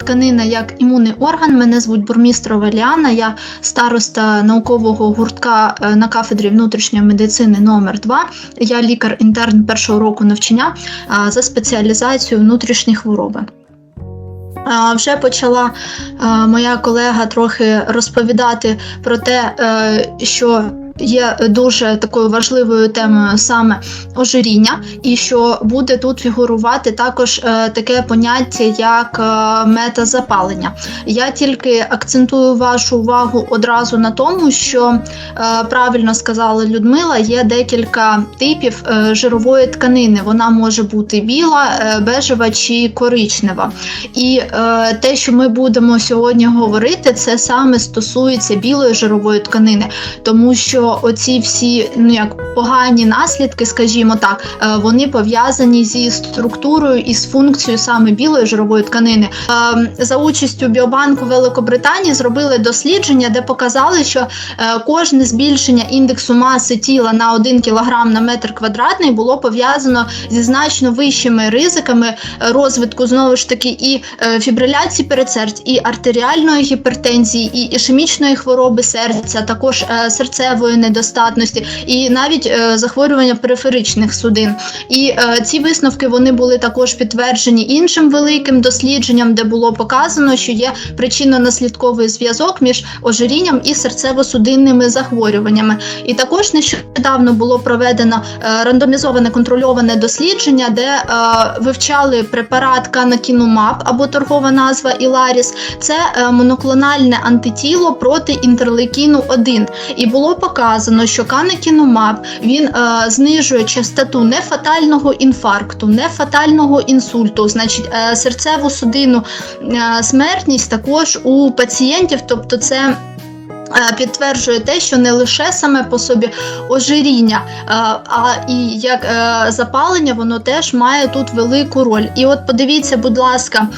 тканина як імунний орган. Мене звуть бурмістрова Ліана. Я староста наукового гуртка е, на кафедрі внутрішньої медицини номер 2 Я лікар-інтерн першого року навчання за спеціалізацією внутрішні хвороби. Вже почала моя колега трохи розповідати про те, е, що є дуже такою важливою темою саме ожиріння, і що буде тут фігурувати також е, таке поняття як е, метазапалення. Я тільки акцентую вашу увагу одразу на тому, що е, правильно сказала Людмила, є декілька типів жирової тканини. Вона може бути біла, бежева чи коричнева. І те, що ми будемо сьогодні говорити, це саме стосується білої жирової тканини, тому що оці всі ну як погані наслідки, скажімо так, е, вони пов'язані зі структурою і з функцією саме білої жирової тканини. Е, За участю Біобанку Великобританії зробили дослідження, де показали, що е, кожне збільшення індексу маси тіла на 1 кг на метр квадратний було пов'язано зі значно вищими ризиками розвитку знову ж таки і фібриляції передсердь, і артеріальної гіпертензії, і ішемічної хвороби серця, також серцевої недостатності, і навіть е, захворювання периферичних судин. І е, ці висновки вони були також підтверджені іншим великим дослідженням, де було показано, що є причинно-наслідковий зв'язок між ожирінням і серцево-судинними захворюваннями. І також нещодавно було проведено е, рандомізоване контрольоване дослідження, де е, вивчали препарат канакінумаб або торгова назва Іларіс. Це е, моноклональне антитіло проти інтерлейкіну 1 І було показано, що канекіномаб він е, знижує частоту нефатального інфаркту, нефатального інсульту, значить е, серцево-судинну е, смертність також у пацієнтів, тобто це. Е, Підтверджує те, що не лише саме по собі ожиріння, е, а і як е, запалення, воно теж має тут велику роль. І от подивіться, будь ласка,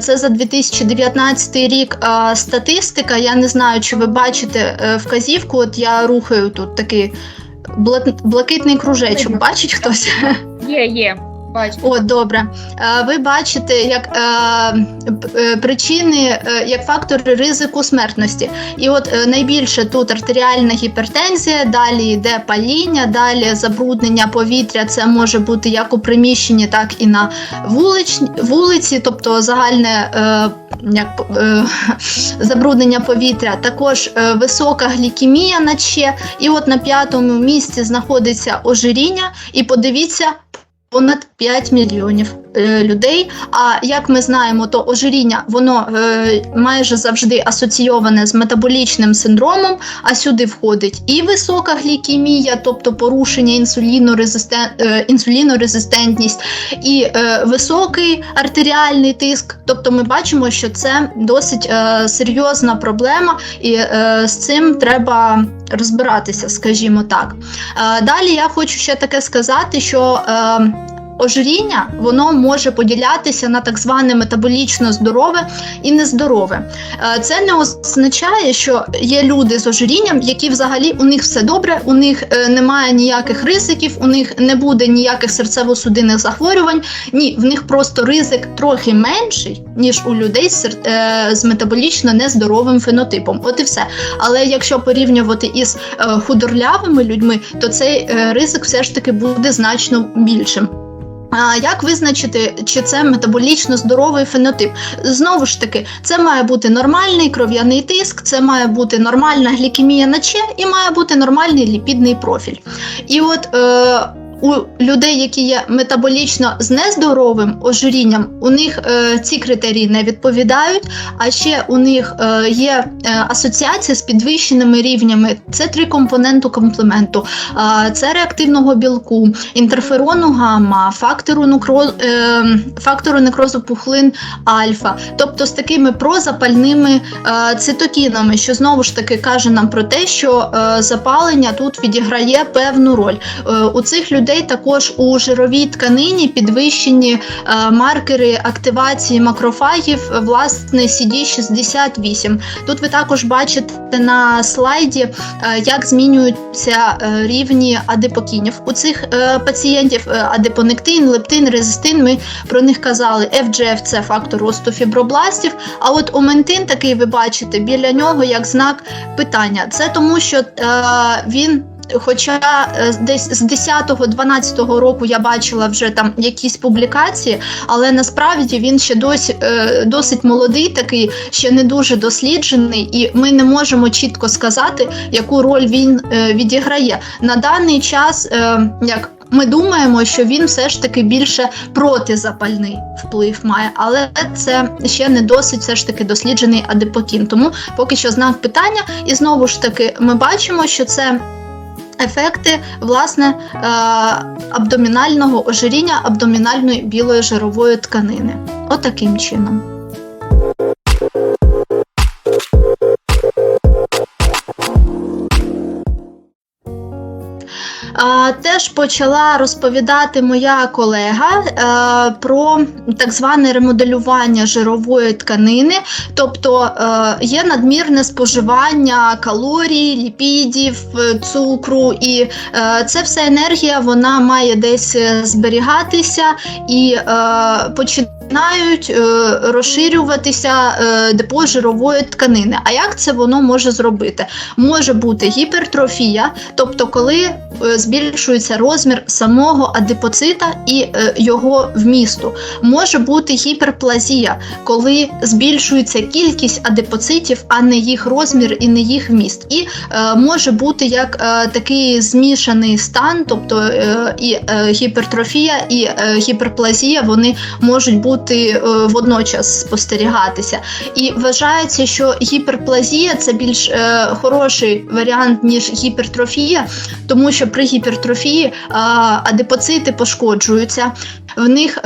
це за 2019 рік статистика. Я не знаю, чи ви бачите вказівку. От я рухаю тут такий блакитний кружечок. Бачить хтось? Є, є. Бачу. О, добре. Е, Ви бачите, як е, е, причини, як фактори ризику смертності. І от найбільше тут артеріальна гіпертензія, далі йде паління, далі забруднення повітря. Це може бути як у приміщенні, так і на вулич, вулиці, тобто загальне як, забруднення повітря. Також висока глікемія наче. І от на п'ятому місці знаходиться ожиріння. І подивіться. Понад 5 мільйонів е, людей. А як ми знаємо, то ожиріння воно е, майже завжди асоційоване з метаболічним синдромом, а сюди входить і висока глікемія, тобто порушення інсулінорезистен, е, інсулінорезистентність, і е, високий артеріальний тиск. Тобто ми бачимо, що це досить е, серйозна проблема, і е, з цим треба розбиратися, скажімо так. Е, Далі я хочу ще таке сказати, що е, ожиріння воно може поділятися на так зване метаболічно здорове і нездорове. Е, Це не означає, що є люди з ожирінням, які взагалі у них все добре, у них е, немає ніяких ризиків, у них не буде ніяких серцево-судинних захворювань. Ні, в них просто ризик трохи менший, ніж у людей з, е, метаболічно нездоровим фенотипом. От і все. Але якщо порівнювати із худорлявими людьми, то цей ризик все ж таки буде значно більшим. А як визначити, чи це метаболічно здоровий фенотип? Знову ж таки, це має бути нормальний кров'яний тиск, це має бути нормальна глікемія на Ч і має бути нормальний ліпідний профіль. І от е, у людей, які є метаболічно з нездоровим ожирінням, у них е, ці критерії не відповідають. А ще у них е, є е, асоціація з підвищеними рівнями. Це три компоненту комплементу. Е, це реактивного білку, інтерферону гамма, фактору, некро, е, фактору некрозу пухлин альфа, тобто з такими прозапальними е, цитокінами, що знову ж таки каже нам про те, що е, запалення тут відіграє певну роль. Е, у цих людей людей також у жировій тканині підвищені е, маркери активації макрофагів, власне, CD68. Тут ви також бачите на слайді, е, як змінюються е, рівні адипокінів. У цих пацієнтів адипонектин, лептин, резистин. Ми про них казали. FGF – це фактор росту фібробластів. А от оментин такий ви бачите біля нього як знак питання. Це тому, що він. Хоча е, десь з 10-12 року я бачила вже там якісь публікації, але насправді він ще досі е, досить молодий, такий ще не дуже досліджений, і ми не можемо чітко сказати, яку роль він е, відіграє на даний час. Як ми думаємо, що він все ж таки більше протизапальний вплив має, але це ще не досить все ж таки досліджений адипокін. Тому поки що знак питання, і знову ж таки ми бачимо, що це. Ефекти власне е, абдомінального ожиріння абдомінальної білої жирової тканини. Отаким чином. Теж почала розповідати моя колега е, про так зване ремоделювання жирової тканини, тобто е, є надмірне споживання калорій, ліпідів, е, цукру, і це вся енергія вона має десь зберігатися. І е, починають е, розширюватися е, депо жирової тканини. А як це воно може зробити? Може бути гіпертрофія, тобто коли е, збільшується розмір самого адипоцита і його вмісту. Може бути гіперплазія, коли збільшується кількість адипоцитів, а не їх розмір і не їх вміст. І може бути як такий змішаний стан, тобто і гіпертрофія, і гіперплазія вони можуть бути е, водночас спостерігатися. І вважається, що гіперплазія це більш е, хороший варіант ніж гіпертрофія, тому що при гіпертрофії е, адипоцити пошкоджуються, в них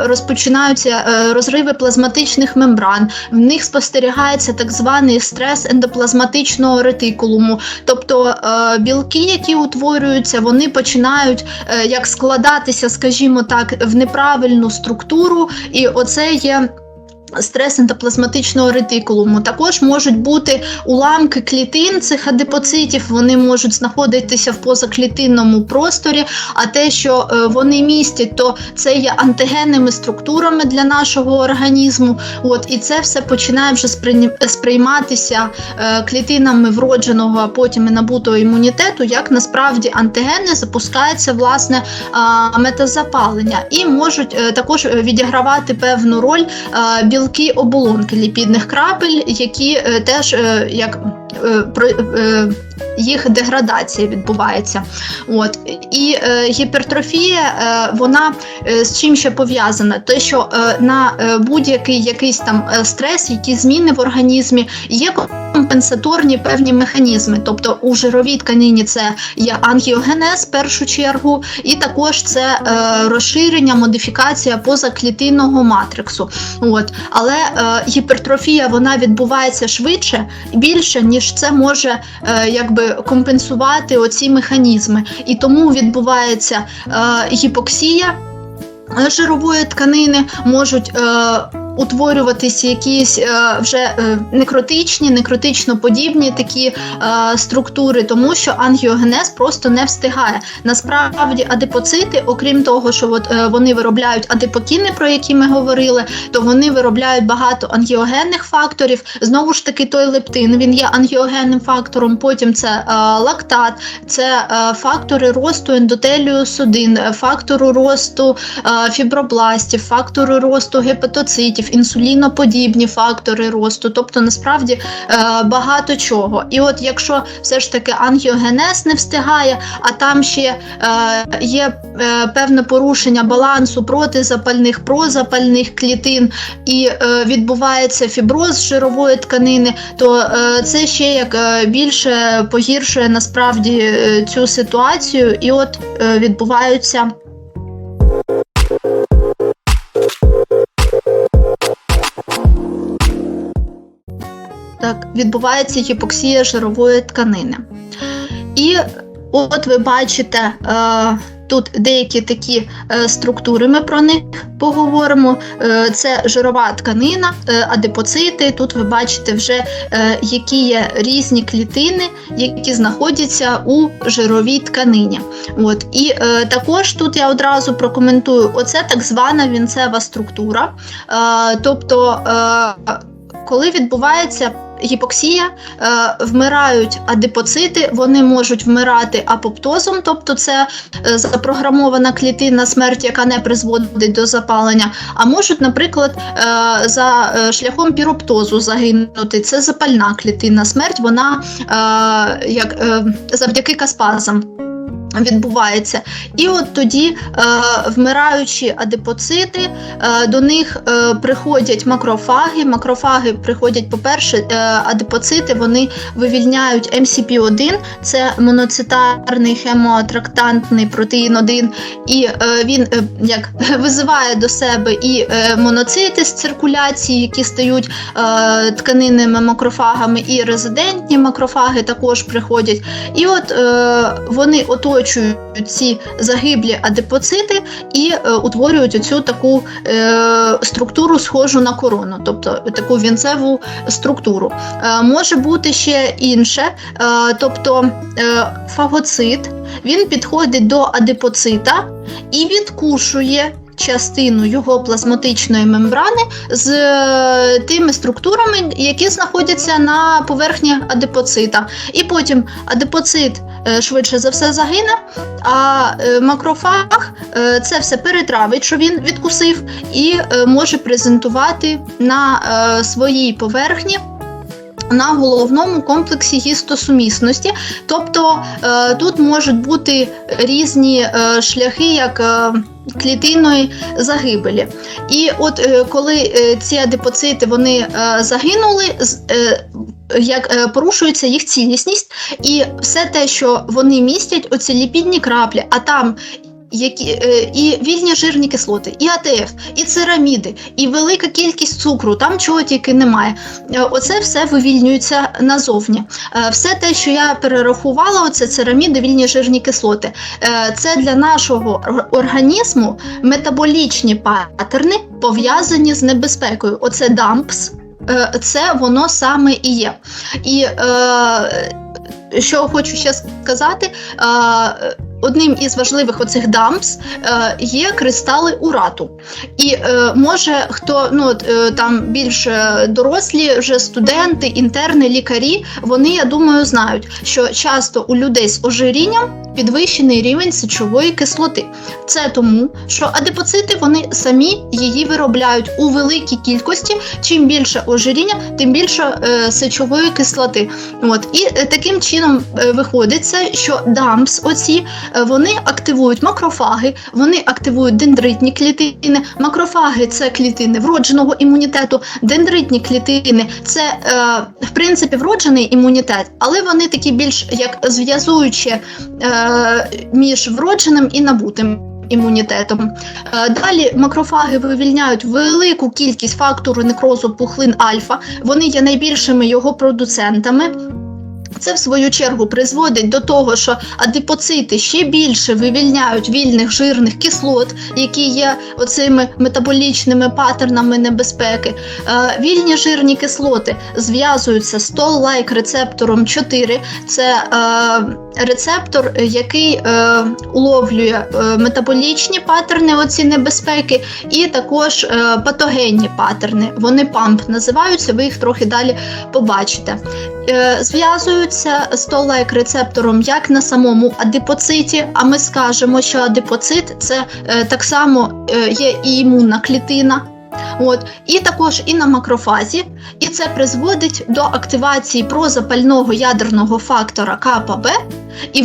розпочинаються розриви плазматичних мембран, в них спостерігається так званий стрес ендоплазматичного ретикулуму, тобто білки, які утворюються, вони починають як складатися, скажімо так, в неправильну структуру, і оце є. Стрес ендоплазматичного ретикулуму. Також можуть бути уламки клітин цих адипоцитів, вони можуть знаходитися в позаклітинному просторі. А те, що е, вони містять, то це є антигенними структурами для нашого організму. От і це все починає вже сприйматися е, клітинами вродженого, а потім і набутого імунітету, як насправді антигени запускається власне метазапалення і можуть е, також відігравати певну роль білки оболонки ліпідних крапель, які е, теж е, як їх деградація відбувається. От і е, гіпертрофія, е, вона е, з чим ще пов'язана? Те, що е, на е, будь-який якийсь там е, стрес, які зміни в організмі, є компенсаторні певні механізми. Тобто у жировій тканині це є ангіогенез в першу чергу, і також це е, розширення, модифікація позаклітинного матриксу. От. Але е, гіпертрофія вона відбувається швидше, більше, ніж це може е, якби компенсувати оці механізми. І тому відбувається е, гіпоксія е, жирової тканини, можуть. Утворюватися якісь е, вже е, некротичні, некротично подібні такі е, структури, тому що ангіогенез просто не встигає. Насправді, адипоцити, окрім того, що от, вони виробляють адипокіни, про які ми говорили, то вони виробляють багато ангіогенних факторів. Знову ж таки, той лептин він є ангіогенним фактором. Потім це лактат, це фактори росту ендотелію судин, фактору росту фібробластів, фактору росту гепатоцитів, інсуліноподібні фактори росту. Тобто, насправді е, багато чого. І от якщо все ж таки ангіогенез не встигає, а там ще е, є е, певне порушення балансу протизапальних, прозапальних клітин і відбувається фіброз жирової тканини, то це ще як більше погіршує насправді цю ситуацію, і от відбуваються. Так, відбувається гіпоксія жирової тканини. І от ви бачите е, тут деякі такі е, структури, ми про них поговоримо. Е, Це жирова тканина, е, адипоцити. Тут ви бачите вже, е, які є різні клітини, які знаходяться у жировій тканині. От. І е, також тут я одразу прокоментую: оце так звана вінцева структура. Е, тобто, е, коли відбувається гіпоксія, е, вмирають адипоцити, вони можуть вмирати апоптозом, тобто це е, запрограмована клітинна смерть, яка не призводить до запалення, а можуть, наприклад, е, за шляхом піроптозу загинути. Це запальна клітинна смерть, вона як завдяки каспазам. Відбувається, і от тоді е, вмираючі адипоцити, е, до них е, приходять макрофаги. Макрофаги приходять, по-перше, е, адипоцити вони вивільняють МCP1, це моноцитарний хемоатрактантний протеїн 1, і е, він е, як визиває до себе і е, моноцити з циркуляції, які стають е, тканинними макрофагами, і резидентні макрофаги також приходять. І от е, вони оточують ці загиблі адипоцити і е, утворюють оцю таку е, структуру, схожу на корону, тобто таку вінцеву структуру. Е, може бути ще інше, е, тобто е, фагоцит, він підходить до адипоцита і відкушує. Частину його плазматичної мембрани з е, тими структурами, які знаходяться на поверхні адипоцита. І потім адипоцит е, швидше за все загине, а е, макрофаг це все перетравить, що він відкусив, і може презентувати на своїй поверхні. На головному комплексі гістосумісності, тобто тут можуть бути різні шляхи, як клітинної загибелі. І от е, коли е, ці адипоцити вони е, загинули, як порушується їх цілісність, і все те, що вони містять, оці ліпідні краплі, а там. Які е, і вільні жирні кислоти, і АТФ, і цераміди, і велика кількість цукру, там чого тільки немає. Е, Оце все вивільнюється назовні. Е, Все те, що я перерахувала, оце цераміди, вільні жирні кислоти. Це для нашого організму метаболічні паттерни пов'язані з небезпекою. Оце дампс, це воно саме і є. І що хочу ще сказати. Одним із важливих оцих дампс е, є кристали урату. І е, може хто ну е, там більш е, дорослі, вже студенти, інтерни, лікарі, вони, я думаю, знають, що часто у людей з ожирінням підвищений рівень сечової кислоти. Це тому, що адипоцити вони самі її виробляють у великій кількості. Чим більше ожиріння, тим більше е, сечової кислоти. От і е, таким чином е, виходить що дампс оці вони активують макрофаги, вони активують дендритні клітини. Макрофаги це клітини вродженого імунітету, дендритні клітини це е, в принципі вроджений імунітет, але вони такі більш як зв'язуючі е, між вродженим і набутим. Імунітетом. Е, Далі макрофаги вивільняють велику кількість фактору некрозу пухлин альфа. Вони є найбільшими його продуцентами. Це в свою чергу призводить до того, що адипоцити ще більше вивільняють вільних жирних кислот, які є оцими метаболічними паттернами небезпеки. Е, вільні жирні кислоти зв'язуються з toll-like рецептором 4. Це е, рецептор, який е, уловлює метаболічні паттерни оці небезпеки, і також патогенні паттерни. Вони памп називаються, ви їх трохи далі побачите. Зв'язуються з toll-like рецептором як на самому адипоциті, а ми скажемо, що адипоцит це е, так само е, є і імунна клітина. От, і також і на макрофазі, і це призводить до активації прозапального ядерного фактора КПБ і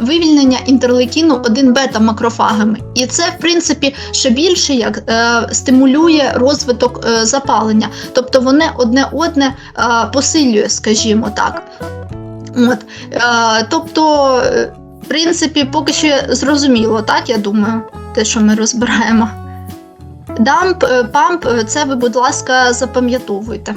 вивільнення, інтерлейкіну 1 бета макрофагами. І це, в принципі, ще більше як е, стимулює розвиток е, запалення. Тобто вони одне одне е, посилює, скажімо так. От, е, тобто, е, в принципі, поки що зрозуміло, так, я думаю, те, що ми розбираємо. Дамп, е, памп, е, це ви, будь ласка, запам'ятовуйте.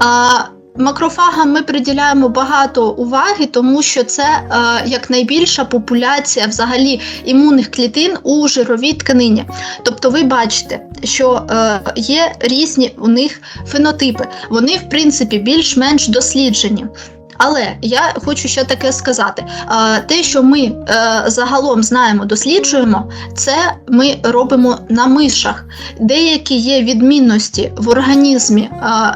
А, макрофагам ми приділяємо багато уваги, тому що це е, як найбільша популяція взагалі імунних клітин у жировій тканині. Тобто, ви бачите, що е, є різні у них фенотипи. Вони, в принципі, більш-менш досліджені. Але я хочу ще таке сказати: те, що ми е, загалом знаємо, досліджуємо, це ми робимо на мишах. Деякі є відмінності в організмі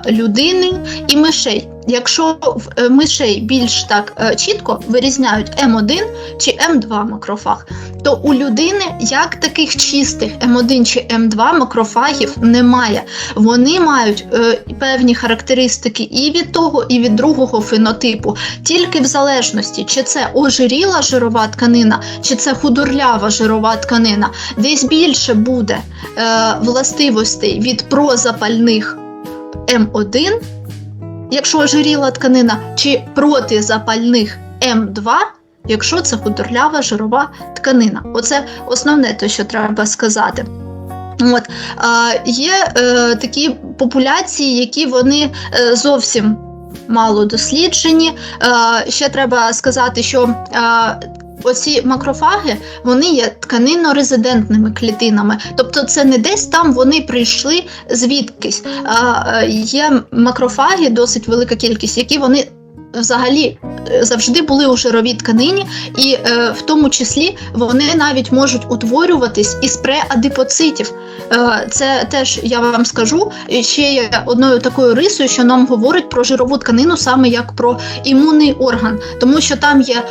людини і мишей. Якщо в е, мишей більш так е, чітко вирізняють М1 чи М2 макрофаг, то у людини як таких чистих М1 чи М2 макрофагів немає. Вони мають е, певні характеристики і від того, і від другого фенотипу, тільки в залежності, чи це ожиріла жирова тканина, чи це худорлява жирова тканина, десь більше буде властивостей від прозапальних М1, якщо ожиріла тканина, чи протизапальних М2, якщо це худорлява жирова тканина. Оце основне те, що треба сказати. От, є е, такі популяції, які вони е, зовсім мало досліджені. Е, ще треба сказати, що е, оці макрофаги вони є тканино-резидентними клітинами. Тобто це не десь там вони прийшли звідкись. А, е, є макрофаги, досить велика кількість, які вони взагалі е, завжди були у жировій тканині, і е, в тому числі вони навіть можуть утворюватись із преадипоцитів. Е, це теж я вам скажу ще є одною такою рисою, що нам говорить про жирову тканину саме як про імунний орган, тому що там є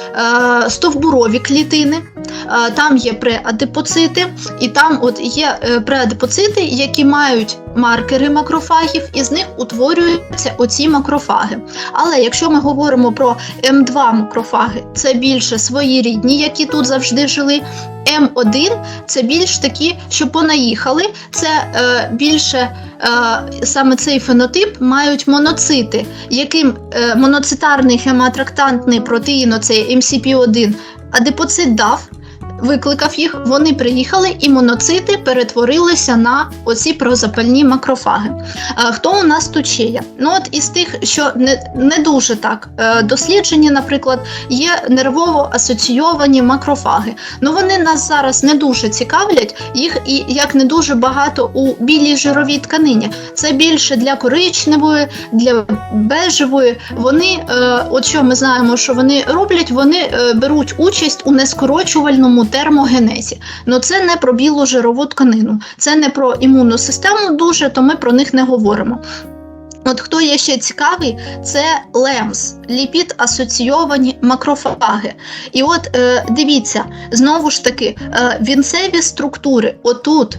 е, стовбурові клітини, е, там є преадипоцити, і там от є е, преадипоцити, які мають маркери макрофагів, і з них утворюються оці макрофаги. Але якщо ми говоримо про М2 макрофаги, це більше своєрідні, які тут завжди жили. М1 це більш такі, що понаїхали. Це е, більше е, саме цей фенотип мають моноцити, яким е, моноцитарний хематрактантний протеїн, оцей МCP1, адипоцит дав. Викликав їх, вони приїхали, і моноцити перетворилися на оці прозапальні макрофаги. Хто у нас тут ще є? Ну от із тих, що не, не дуже так е, досліджені, наприклад, є нервово асоційовані макрофаги. Ну вони нас зараз не дуже цікавлять, їх і як не дуже багато у білій жировій тканині. Це більше для коричневої, для бежевої. Вони, е, от що ми знаємо, що вони роблять, вони е, беруть участь у нескорочувальному термогенезі. Ну це не про білу жирову тканину, це не про імунну систему дуже, то ми про них не говоримо. От хто є ще цікавий, це лемс, ліпід асоційовані макрофаги. І от е, дивіться, знову ж таки, е, вінцеві структури отут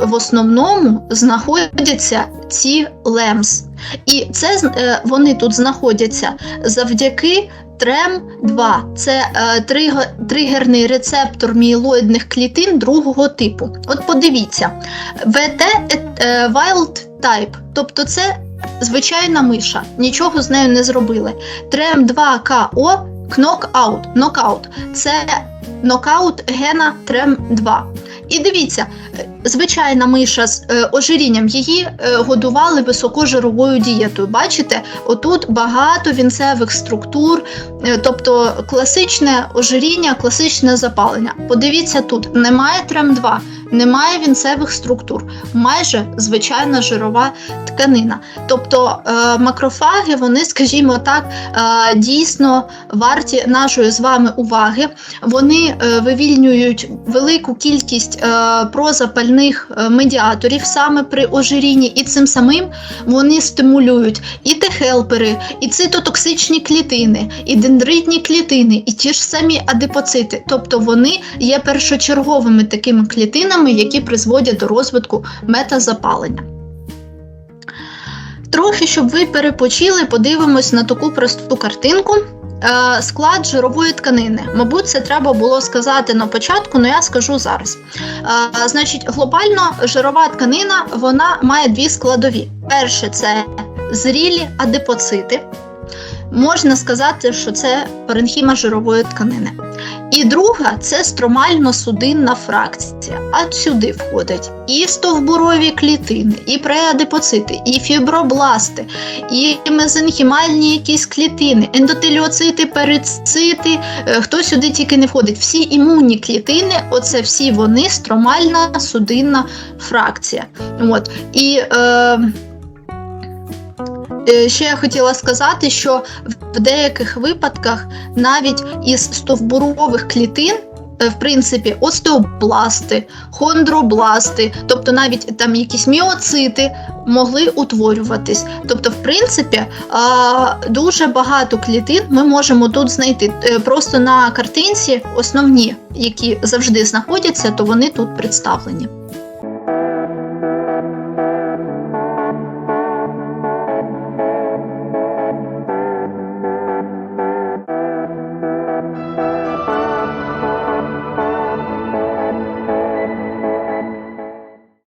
в основному знаходяться ці лемс. І це е, вони тут знаходяться завдяки ТРЕМ-2. Це е, тригерний рецептор мієлоїдних клітин другого типу. От подивіться, ВТ е, Wild Type, тобто це звичайна миша, нічого з нею не зробили. ТРЕМ-2КО Knockout, нокаут. Це нокаут гена ТРЕМ-2. І дивіться, е, звичайна миша з е, ожирінням її е, годували високожировою дієтою. Бачите, отут багато вінцевих структур, тобто класичне ожиріння, класичне запалення. Подивіться тут: немає ТРЕМ-2, немає вінцевих структур, майже звичайна жирова тканина. Тобто макрофаги, вони, скажімо так, дійсно варті нашої з вами уваги. Вони вивільнюють велику кількість е, прозапальних е, медіаторів саме при ожирінні, і цим самим вони стимулюють і Т-хелпери, і цитотоксичні клітини, і дендритні клітини, і ті ж самі адипоцити. Тобто вони є першочерговими такими клітинами, які призводять до розвитку метазапалення. Трохи, щоб ви перепочили, подивимось на таку просту картинку. Е, Склад жирової тканини. Мабуть, це треба було сказати на початку, але я скажу зараз. Е, Значить, глобально жирова тканина вона має дві складові. Перше це зрілі адипоцити. Можна сказати, що це паренхіма жирової тканини. І друга це стромально-судинна фракція. А сюди входять і стовбурові клітини, і преадипоцити, і фібробласти, і мезенхімальні якісь клітини, ендотеліоцити, перицити. е, Хто сюди тільки не входить. Всі імунні клітини, оце всі вони стромальна судинна фракція. От. І Е, Ще я хотіла сказати, що в деяких випадках навіть із стовбурових клітин, е, в принципі, остеобласти, хондробласти, тобто навіть там якісь міоцити могли утворюватись. Тобто, в принципі, дуже багато клітин ми можемо тут знайти. Е, Просто на картинці основні, які завжди знаходяться, то вони тут представлені.